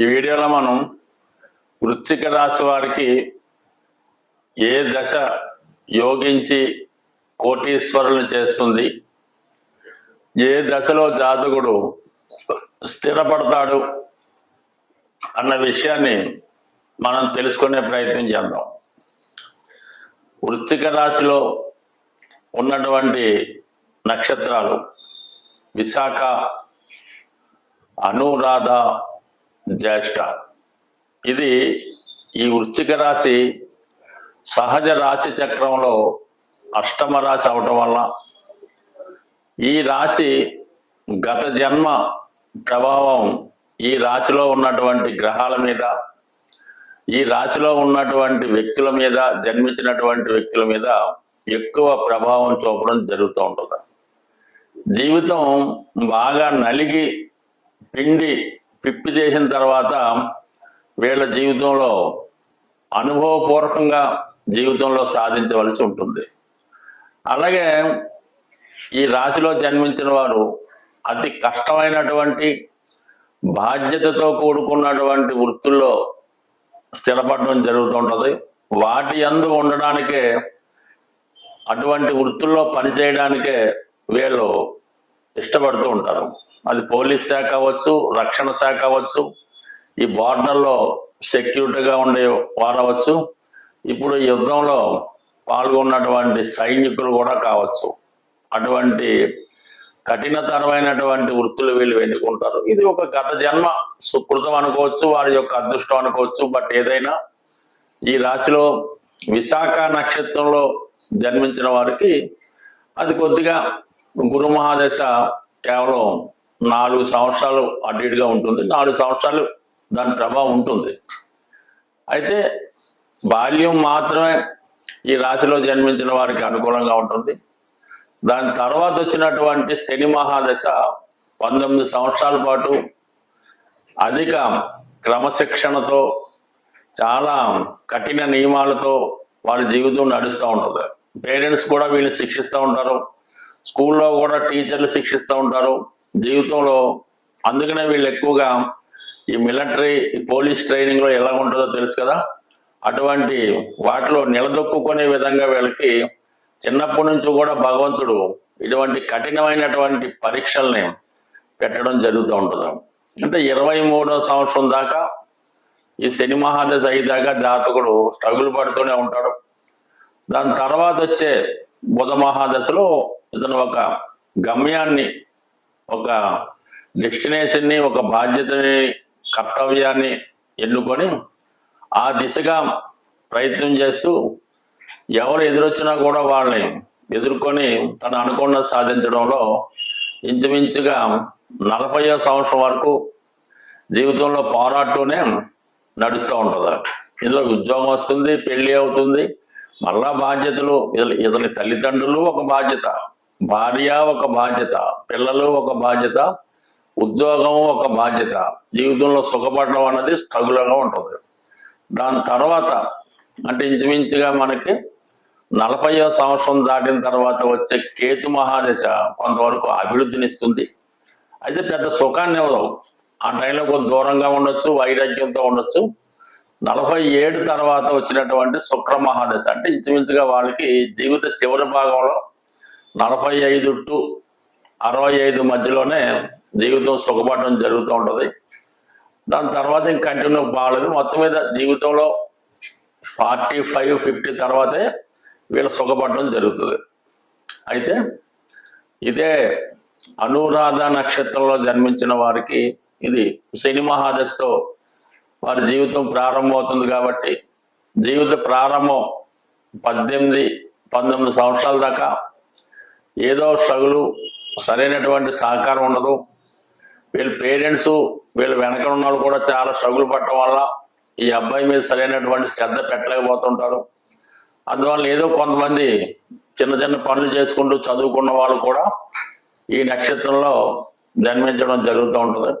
ఈ వీడియోలో మనం వృశ్చిక రాశి వారికి ఏ దశ యోగించి కోటీశ్వరులను చేస్తుంది? ఏ దశలో జాతకుడు స్థిరపడతాడు అన్న విషయాన్ని మనం తెలుసుకునే ప్రయత్నం చేద్దాం. వృత్తిక రాశిలో ఉన్నటువంటి నక్షత్రాలు విశాఖ అనురాధ జ్యేష్ఠ. ఇది ఈ వృశ్చిక రాశి సహజ రాశి చక్రంలో అష్టమ రాశి అవటం వల్ల ఈ రాశి గత జన్మ ప్రభావం ఈ రాశిలో ఉన్నటువంటి గ్రహాల మీద ఈ రాశిలో ఉన్నటువంటి వ్యక్తుల మీద జన్మించినటువంటి వ్యక్తుల మీద ఎక్కువ ప్రభావం చూపడం జరుగుతూ ఉంటుంది. జీవితం బాగా నలిగి పిండి పిప్పి చేసిన తర్వాత వీళ్ళ జీవితంలో అనుభవపూర్వకంగా జీవితంలో సాధించవలసి ఉంటుంది. అలాగే ఈ రాశిలో జన్మించిన వారు అతి కష్టమైనటువంటి బాధ్యతతో కూడుకున్నటువంటి వృత్తుల్లో స్థిరపడడం జరుగుతుంటుంది వాటి అందు ఉండడానికే అటువంటి వృత్తుల్లో పనిచేయడానికే వీళ్ళు ఇష్టపడుతూ ఉంటారు. అది పోలీస్ శాఖ అవ్వచ్చు రక్షణ శాఖ అవ్వచ్చు ఈ బార్డర్లో సెక్యూరిటీగా ఉండే వారవచ్చు ఇప్పుడు యుద్ధంలో పాల్గొన్నటువంటి సైనికులు కూడా కావచ్చు. అటువంటి కఠినతరమైనటువంటి వృత్తులు వీళ్ళు ఎన్నుకుంటారు. ఇది ఒక గత జన్మ సుకృతం అనుకోవచ్చు వారి యొక్క అదృష్టం అనుకోవచ్చు బట్ ఏదైనా ఈ రాశిలో విశాఖ నక్షత్రంలో జన్మించిన వారికి అది కొద్దిగా గురు మహాదశ కేవలం నాలుగు సంవత్సరాలు అటు ఇటుగా ఉంటుంది. నాలుగు సంవత్సరాలు దాని ప్రభావం ఉంటుంది. అయితే బాల్యం మాత్రమే ఈ రాశిలో జన్మించిన వారికి అనుకూలంగా ఉంటుంది. దాని తర్వాత వచ్చినటువంటి శని మహాదశ పంతొమ్మిది సంవత్సరాల పాటు అధిక క్రమశిక్షణతో చాలా కఠిన నియమాలతో వారి జీవితం నడుస్తూ ఉంటుంది. పేరెంట్స్ కూడా వీళ్ళని శిక్షిస్తూ ఉంటారు. స్కూల్లో కూడా టీచర్లు శిక్షిస్తూ ఉంటారు. జీవితంలో అందుకనే వీళ్ళు ఎక్కువగా ఈ మిలిటరీ పోలీస్ ట్రైనింగ్లో ఎలా ఉంటుందో తెలుసు కదా? అటువంటి వాటిలో నిలదొక్కునే విధంగా వీళ్ళకి చిన్నప్పటి నుంచి కూడా భగవంతుడు ఇటువంటి కఠినమైనటువంటి పరీక్షల్ని పెట్టడం జరుగుతూ ఉంటుంది. అంటే ఇరవై మూడో సంవత్సరం దాకా ఈ శని మహాదశ అయ్యేదాకా జాతకుడు స్ట్రగుల్ పడుతూనే ఉంటాడు. దాని తర్వాత వచ్చే బుధ మహాదశలో ఇతను ఒక గమ్యాన్ని ఒక డెస్టినేషన్ని ఒక బాధ్యతని కర్తవ్యాన్ని ఎన్నుకొని ఆ దిశగా ప్రయత్నం చేస్తూ ఎవరు ఎదురొచ్చినా కూడా వాళ్ళని ఎదుర్కొని తను అనుకున్న సాధించడంలో ఇంచుమించుగా నలభైవ సంవత్సరం వరకు జీవితంలో పోరాటూనే నడుస్తూ ఉంటుంది. ఇందులో ఉద్యోగం వస్తుంది పెళ్ళి అవుతుంది మళ్ళా బాధ్యతలు ఇతని తల్లిదండ్రులు ఒక బాధ్యత. భార్య ఒక బాధ్యత పిల్లలు ఒక బాధ్యత ఉద్యోగం ఒక బాధ్యత. జీవితంలో సుఖపడడం అన్నది స్ట్రగుల్గా ఉంటుంది. దాని తర్వాత అంటే ఇంచుమించుగా మనకి నలభైవ సంవత్సరం దాటిన తర్వాత వచ్చే కేతు మహాదశ కొంతవరకు అభివృద్ధినిస్తుంది. అయితే పెద్ద సుఖాన్ని ఇవ్వదు. ఆ టైంలో కొంత దూరంగా ఉండొచ్చు వైరాగ్యంతో ఉండొచ్చు. నలభై ఏడు తర్వాత వచ్చినటువంటి శుక్ర మహాదశ అంటే ఇంచుమించుగా వాళ్ళకి జీవిత చివరి భాగంలో నలభై ఐదు టు అరవై ఐదు మధ్యలోనే జీవితం సుఖపడడం జరుగుతూ ఉంటుంది. దాని తర్వాత ఇంక కంటిన్యూ బాగాలేదు. మొత్తం మీద జీవితంలో ఫార్టీ ఫైవ్ ఫిఫ్టీ తర్వాతే వీళ్ళు సుఖపడడం జరుగుతుంది. అయితే ఇదే అనురాధ నక్షత్రంలో జన్మించిన వారికి ఇది శని మహాదశతో వారి జీవితం ప్రారంభమవుతుంది కాబట్టి జీవిత ప్రారంభం పద్దెనిమిది పంతొమ్మిది సంవత్సరాల దాకా ఏదో సగులు సరైనటువంటి సహకారం ఉండదు. వీళ్ళ పేరెంట్స్ వీళ్ళ వెనక ఉన్న వాళ్ళు కూడా చాలా స్ట్రగుల్ పడటం వల్ల ఈ అబ్బాయి మీద సరైనటువంటి శ్రద్ధ పెట్టలేకపోతుంటారు. అందువల్ల ఏదో కొంతమంది చిన్న చిన్న పనులు చేసుకుంటూ చదువుకున్న వాళ్ళు కూడా ఈ నక్షత్రంలో జన్మించడం జరుగుతూ ఉంటుంది.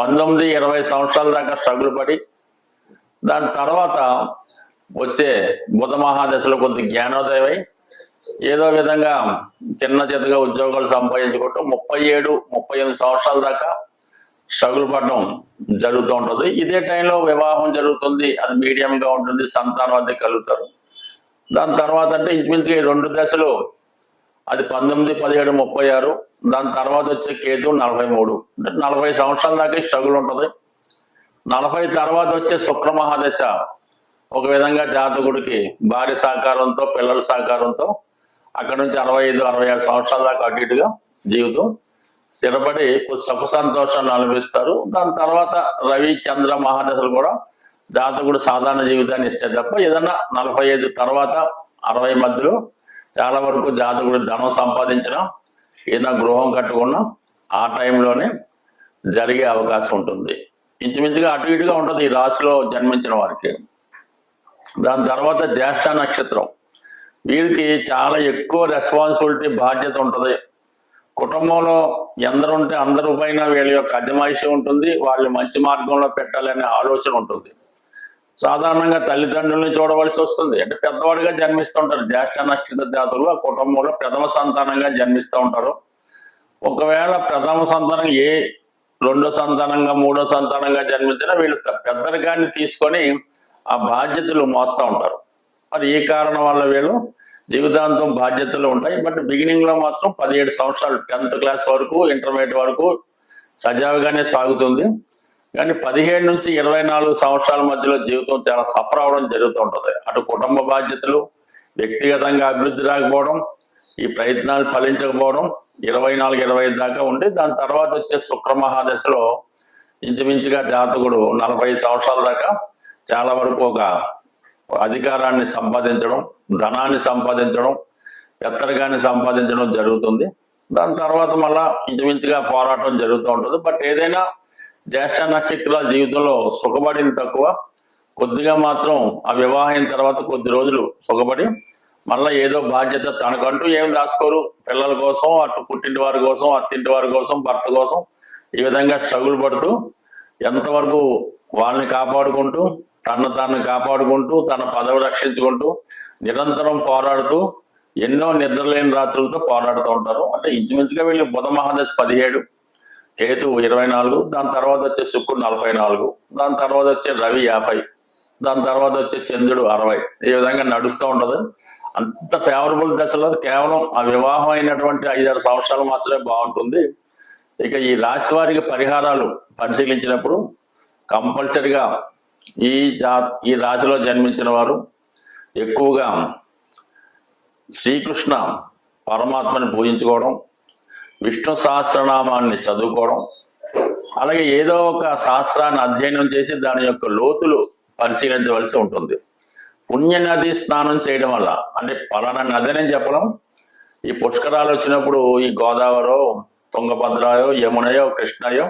పంతొమ్మిది ఇరవై సంవత్సరాల దాకా స్ట్రగుల్ పడి దాని తర్వాత వచ్చే బుధ మహాదశలో కొంత జ్ఞానోదయమై ఏదో విధంగా చిన్న చిన్నగా ఉద్యోగాలు సంపాదించుకుంటూ ముప్పై ఏడు ముప్పై ఎనిమిది సంవత్సరాల దాకా స్ట్రగుల్ పడడం జరుగుతూ ఉంటుంది. ఇదే టైంలో వివాహం జరుగుతుంది. అది మీడియంగా ఉంటుంది సంతానం అది కలుగుతారు. దాని తర్వాత అంటే ఇంచుమించుగా రెండు దశలు అది పంతొమ్మిది పదిహేడు ముప్పై ఆరు దాని తర్వాత వచ్చే కేతు నలభై మూడు. అంటే నలభై సంవత్సరాల దాకా స్ట్రగుల్ ఉంటుంది. నలభై తర్వాత వచ్చే శుక్ర మహాదశ ఒక విధంగా జాతకుడికి భార్య సహకారంతో పిల్లల సహకారంతో అక్కడ నుంచి అరవై ఐదు అరవై ఆరు సంవత్సరాల దాకా అటు ఇటుగా జీవితం. స్థిరపడి కొద్ది సుఖ సంతోషాన్ని అనుభవిస్తారు. దాని తర్వాత రవి చంద్ర మహాదశలు కూడా జాతకుడు సాధారణ జీవితాన్ని ఇస్తే తప్ప ఏదన్నా నలభై ఐదు తర్వాత అరవై మధ్యలో చాలా వరకు జాతకుడు ధనం సంపాదించడం ఏదైనా గృహం కట్టుకున్నా ఆ టైంలోనే జరిగే అవకాశం ఉంటుంది. ఇంచుమించుగా అటు ఇటుగా ఉంటుంది ఈ రాశిలో జన్మించిన వారికి. దాని తర్వాత జ్యేష్ఠ నక్షత్రం. వీరికి చాలా ఎక్కువ రెస్పాన్సిబిలిటీ బాధ్యత ఉంటుంది. కుటుంబంలో ఎందరు ఉంటే అందరి పైన వీళ్ళ యొక్క అజమాయిషి ఉంటుంది వాళ్ళు మంచి మార్గంలో పెట్టాలనే ఆలోచన ఉంటుంది. సాధారణంగా తల్లిదండ్రుల్ని చూడవలసి వస్తుంది. అంటే పెద్దవాడిగా జన్మిస్తుంటారు. జ్యేష్ఠ నక్షత్ర జాతులు ఆ కుటుంబంలో ప్రథమ సంతానంగా జన్మిస్తూ ఉంటారు. ఒకవేళ ప్రథమ సంతానం ఏ రెండో సంతానంగా మూడో సంతానంగా జన్మించినా వీళ్ళు పెద్దరికాన్ని తీసుకొని ఆ బాధ్యతలు మోస్తూ ఉంటారు. మరి ఈ కారణం వల్ల వీళ్ళు జీవితాంతం బాధ్యతలు ఉంటాయి? బట్ బిగినింగ్లో మాత్రం పదిహేడు సంవత్సరాలు టెన్త్ క్లాస్ వరకు ఇంటర్మీడియట్ వరకు సజావుగానే సాగుతుంది. కానీ పదిహేడు నుంచి ఇరవై నాలుగు సంవత్సరాల మధ్యలో జీవితం చాలా సఫర్ అవడం జరుగుతూ ఉంటుంది. అటు కుటుంబ బాధ్యతలు వ్యక్తిగతంగా అభివృద్ధి రాకపోవడం ఈ ప్రయత్నాలు ఫలించకపోవడం ఇరవై నాలుగు ఇరవై ఐదు దాకా ఉండి దాని తర్వాత వచ్చే శుక్రమహాదశలో ఇంచుమించుగా జాతకుడు నలభై సంవత్సరాల దాకా చాలా వరకు ఒక అధికారాన్ని సంపాదించడం ధనాన్ని సంపాదించడం ఎత్తరగాన్ని సంపాదించడం జరుగుతుంది. దాని తర్వాత మళ్ళా ఇంచుమించుగా పోరాటం జరుగుతూ ఉంటుంది. బట్ ఏదైనా జ్యేష్ఠ నక్షత్రాల జీవితంలో సుఖపడింది తక్కువ. కొద్దిగా మాత్రం ఆ వివాహం తర్వాత కొద్ది రోజులు సుఖపడి మళ్ళీ ఏదో బాధ్యత తనకంటూ ఏం రాసుకోరు. పిల్లల కోసం అటు పుట్టింటి వారి కోసం అత్తింటి వారి కోసం భర్త కోసం ఈ విధంగా స్ట్రగుల్ పడుతూ ఎంతవరకు వాళ్ళని కాపాడుకుంటూ తను తాను కాపాడుకుంటూ తన పదవి రక్షించుకుంటూ నిరంతరం పోరాడుతూ ఎన్నో నిద్రలేని రాత్రులతో పోరాడుతూ ఉంటారు. అంటే ఇంచుమించుగా వీళ్ళు బుధ మహాదశ పదిహేడు కేతు ఇరవై నాలుగు దాని తర్వాత వచ్చే శుక్రుడు నలభై నాలుగు దాని తర్వాత వచ్చే రవి యాభై దాని తర్వాత వచ్చే చంద్రుడు అరవై. ఈ విధంగా నడుస్తూ ఉంటుంది. అంత ఫేవరబుల్ దశలో కేవలం ఆ వివాహం అయినటువంటి ఐదారు సంవత్సరాలు మాత్రమే బాగుంటుంది. ఇక ఈ రాశి వారికి పరిహారాలు పరిశీలించినప్పుడు కంపల్సరిగా ఈ జా ఈ రాశిలో జన్మించిన వారు ఎక్కువగా శ్రీకృష్ణ పరమాత్మని పూజించుకోవడం విష్ణు సహస్రనామాన్ని చదువుకోవడం అలాగే ఏదో ఒక శాస్త్రాన్ని అధ్యయనం చేసి దాని యొక్క లోతులు పరిశీలించవలసి ఉంటుంది. పుణ్య నది స్నానం చేయడం వల్ల అంటే పలానా నది అని చెప్పడం ఈ పుష్కరాలు వచ్చినప్పుడు ఈ గోదావరో తుంగభద్రాయో యమునయో కృష్ణయో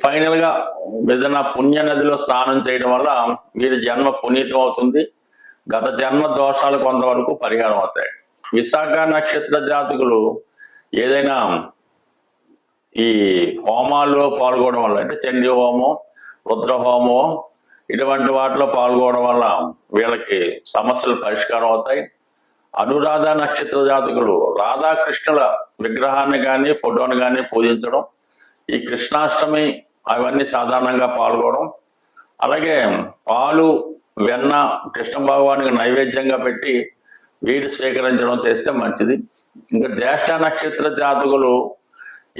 ఫైనల్గా ఏదైనా పుణ్య నదిలో స్నానం చేయడం వల్ల వీరి జన్మ పునీతం అవుతుంది. గత జన్మ దోషాలు కొంతవరకు పరిహారం అవుతాయి. విశాఖ నక్షత్ర జాతకులు ఏదైనా ఈ హోమాల్లో పాల్గొనడం వల్ల అంటే చండీ హోమం రుద్ర హోమం ఇటువంటి వాటిలో పాల్గొనడం వల్ల వీళ్ళకి సమస్యలు పరిష్కారం అవుతాయి. అనురాధ నక్షత్ర జాతకులు రాధాకృష్ణుల విగ్రహాన్ని కానీ ఫోటోని కానీ పూజించడం ఈ కృష్ణాష్టమి అవన్నీ సాధారణంగా పాల్గొనడం. అలాగే పాలు వెన్న కృష్ణ భగవానికి నైవేద్యంగా పెట్టి వీటి స్వీకరించడం చేస్తే మంచిది. ఇంకా జ్యేష్ఠ నక్షత్ర జాతకులు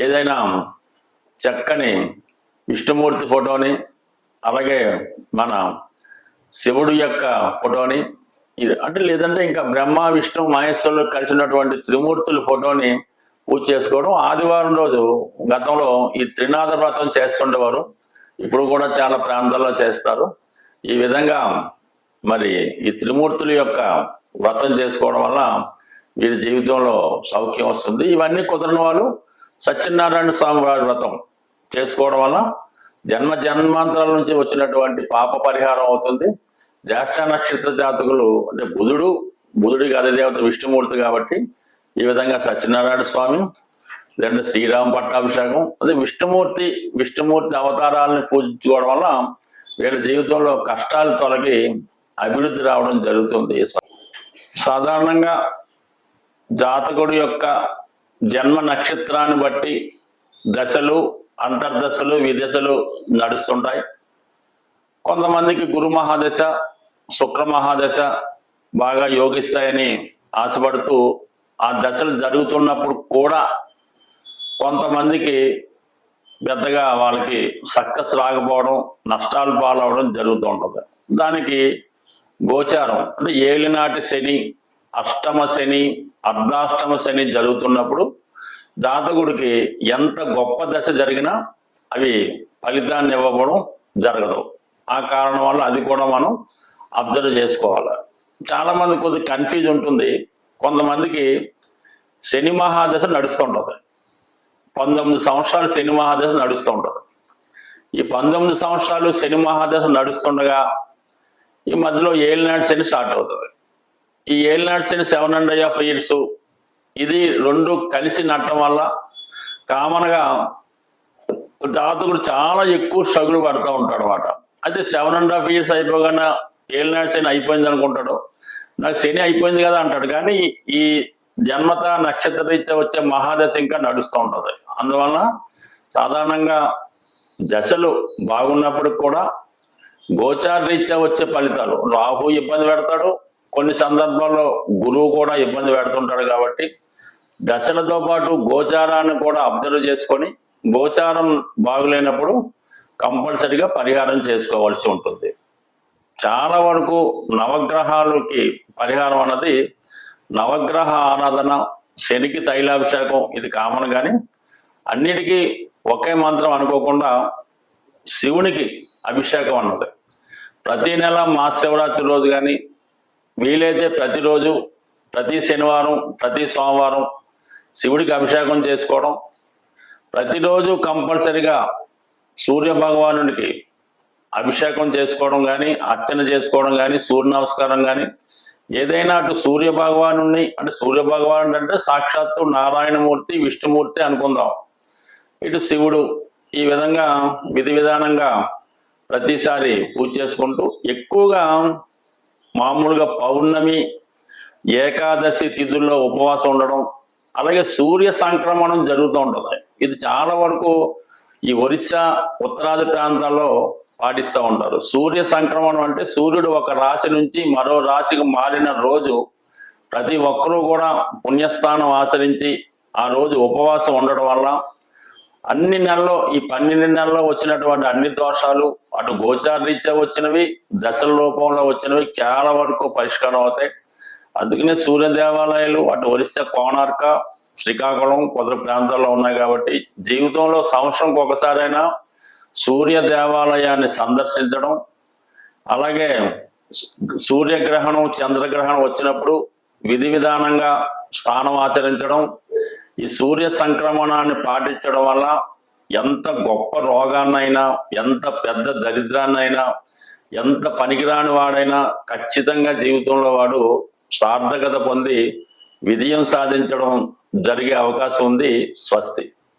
ఏదైనా చక్కని విష్ణుమూర్తి ఫోటోని అలాగే మన శివుడు యొక్క ఫోటోని ఇది అంటే లేదంటే ఇంకా బ్రహ్మ విష్ణు మహేశ్వరులు కలిసినటువంటి త్రిమూర్తుల ఫోటోని పూజ చేసుకోవడం. ఆదివారం రోజు గతంలో ఈ త్రినాథ వ్రతం చేస్తుండేవారు. ఇప్పుడు కూడా చాలా ప్రాంతాల్లో చేస్తారు. ఈ విధంగా మరి ఈ త్రిమూర్తుల యొక్క వ్రతం చేసుకోవడం వల్ల వీరి జీవితంలో సౌఖ్యం వస్తుంది. ఇవన్నీ కుదరని వాళ్ళు సత్యనారాయణ స్వామి వారి వ్రతం చేసుకోవడం వల్ల జన్మ జన్మాంతరాల నుంచి వచ్చినటువంటి పాప పరిహారం అవుతుంది. జ్యేష్ఠ నక్షత్ర జాతకులు అంటే బుధుడు బుధుడికి అదే దేవత విష్ణుమూర్తి కాబట్టి ఈ విధంగా సత్యనారాయణ స్వామి లేదంటే శ్రీరామ పట్టాభిషేకం అదే విష్ణుమూర్తి విష్ణుమూర్తి అవతారాలను పూజించుకోవడం వల్ల వీళ్ళ జీవితంలో కష్టాలు తొలగి అభివృద్ధి రావడం జరుగుతుంది. సాధారణంగా జాతకుడు యొక్క జన్మ నక్షత్రాన్ని బట్టి దశలు అంతర్దశలు విదశలు నడుస్తుంటాయి. కొంతమందికి గురు మహాదశ శుక్ర మహాదశ బాగా యోగిస్తాయని ఆశపడుతూ ఆ దశలు జరుగుతున్నప్పుడు కూడా కొంతమందికి పెద్దగా వాళ్ళకి సక్సెస్ రాకపోవడం నష్టాలు పాలవడం జరుగుతూ ఉంటుంది. దానికి గోచారం అంటే ఏలినాటి శని అష్టమ శని అర్ధాష్టమ శని జరుగుతున్నప్పుడు జాతకుడికి ఎంత గొప్ప దశ జరిగినా అవి ఫలితాన్ని ఇవ్వడం జరగదు. ఆ కారణం వల్ల అది కూడా మనం అబ్జర్వ్ చేసుకోవాలి. చాలా మంది కొద్ది కన్ఫ్యూజ్ ఉంటుంది. కొంతమందికి శని మహాదశ నడుస్తుంటుంది పంతొమ్మిది సంవత్సరాలు శని మహాదశ నడుస్తూ ఈ పంతొమ్మిది సంవత్సరాలు శని మహాదశ నడుస్తుండగా ఈ మధ్యలో ఏలినాడు శని స్టార్ట్ అవుతుంది. ఈ ఏలినాడు శని సెవెన్ హండ్రెడ్ ఆఫ్ ఇయర్స్ ఇది రెండు కలిసి నడటం వల్ల కామన్గా జాతకుడు చాలా ఎక్కువ స్ట్రగుల్ పడుతూ ఉంటాడు అనమాట అయితే సెవెన్ అండ్ హాఫ్ ఇయర్స్ అయిపోగానే ఏలినాడు శని అయిపోయింది అనుకుంటాడు. నాకు శని అయిపోయింది కదా అంటాడు. కానీ ఈ జన్మత నక్షత్ర రీత్యా వచ్చే మహాదశ ఇంకా నడుస్తూ ఉంటుంది. అందువలన సాధారణంగా దశలు బాగున్నప్పుడు కూడా గోచార రీత్యా వచ్చే ఫలితాలు. రాహు ఇబ్బంది పెడతాడు. కొన్ని సందర్భాల్లో గురువు కూడా ఇబ్బంది పెడుతుంటాడు కాబట్టి దశలతో పాటు గోచారాన్ని కూడా అబ్జర్వ్ చేసుకొని గోచారం బాగులేనప్పుడు కంపల్సరిగా పరిహారం చేసుకోవాల్సి ఉంటుంది. చాలా వరకు నవగ్రహాలకి పరిహారం అన్నది నవగ్రహ ఆరాధన శనికి తైలాభిషేకం ఇది కామన్ కానీ అన్నిటికీ ఒకే మంత్రం అనుకోకుండా శివునికి అభిషేకం అన్నది. ప్రతి నెల మహాశివరాత్రి రోజు కానీ వీలైతే ప్రతిరోజు ప్రతి శనివారం ప్రతి సోమవారం శివుడికి అభిషేకం చేసుకోవడం. ప్రతిరోజు కంపల్సరిగా సూర్య భగవానుడికి అభిషేకం చేసుకోవడం కానీ అర్చన చేసుకోవడం కానీ సూర్య నమస్కారం కానీ ఏదైనా అటు సూర్య భగవాను అంటే సూర్య భగవానుడు అంటే సాక్షాత్తు నారాయణమూర్తి విష్ణుమూర్తి అనుకుందాం. ఇటు శివుడు ఈ విధంగా విధి విధానంగా ప్రతిసారి పూజ చేసుకుంటూ ఎక్కువగా మామూలుగా పౌర్ణమి ఏకాదశి తిథుల్లో ఉపవాసం ఉండడం అలాగే సూర్య సంక్రమణం జరుగుతూ ఉంటుంది. ఇది చాలా వరకు ఈ ఒరిస్సా ఉత్తరాది ప్రాంతాల్లో పాటిస్తూ ఉంటారు. సూర్య సంక్రమణం అంటే సూర్యుడు ఒక రాశి నుంచి మరో రాశికి మారిన రోజు ప్రతి ఒక్కరూ కూడా పుణ్యస్థానం ఆచరించి ఆ రోజు ఉపవాసం ఉండడం వల్ల అన్ని నెలలో ఈ పన్నెండు నెలల్లో వచ్చినటువంటి అన్ని దోషాలు అటు గోచారీత్యా వచ్చినవి దశల రూపంలో వచ్చినవి చాలా వరకు పరిష్కారం అవుతాయి. అందుకనే సూర్య దేవాలయాలు అటు ఒరిస్సా కోణార్క శ్రీకాకుళం కొద్ది ప్రాంతాల్లో ఉన్నాయి కాబట్టి జీవితంలో సంవత్సరంకి ఒకసారైనా సూర్య దేవాలయాన్ని సందర్శించడం అలాగే సూర్యగ్రహణం చంద్రగ్రహణం వచ్చినప్పుడు విధి విధానంగా స్నానం ఆచరించడం ఈ సూర్య సంక్రమణాన్ని పాటించడం వల్ల ఎంత గొప్ప రోగాన్నైనా ఎంత పెద్ద దరిద్రాన్నైనా ఎంత పనికిరాని వాడైనా ఖచ్చితంగా జీవితంలో వాడు సార్థకత పొంది విజయం సాధించడం జరిగే అవకాశం ఉంది స్వస్తి.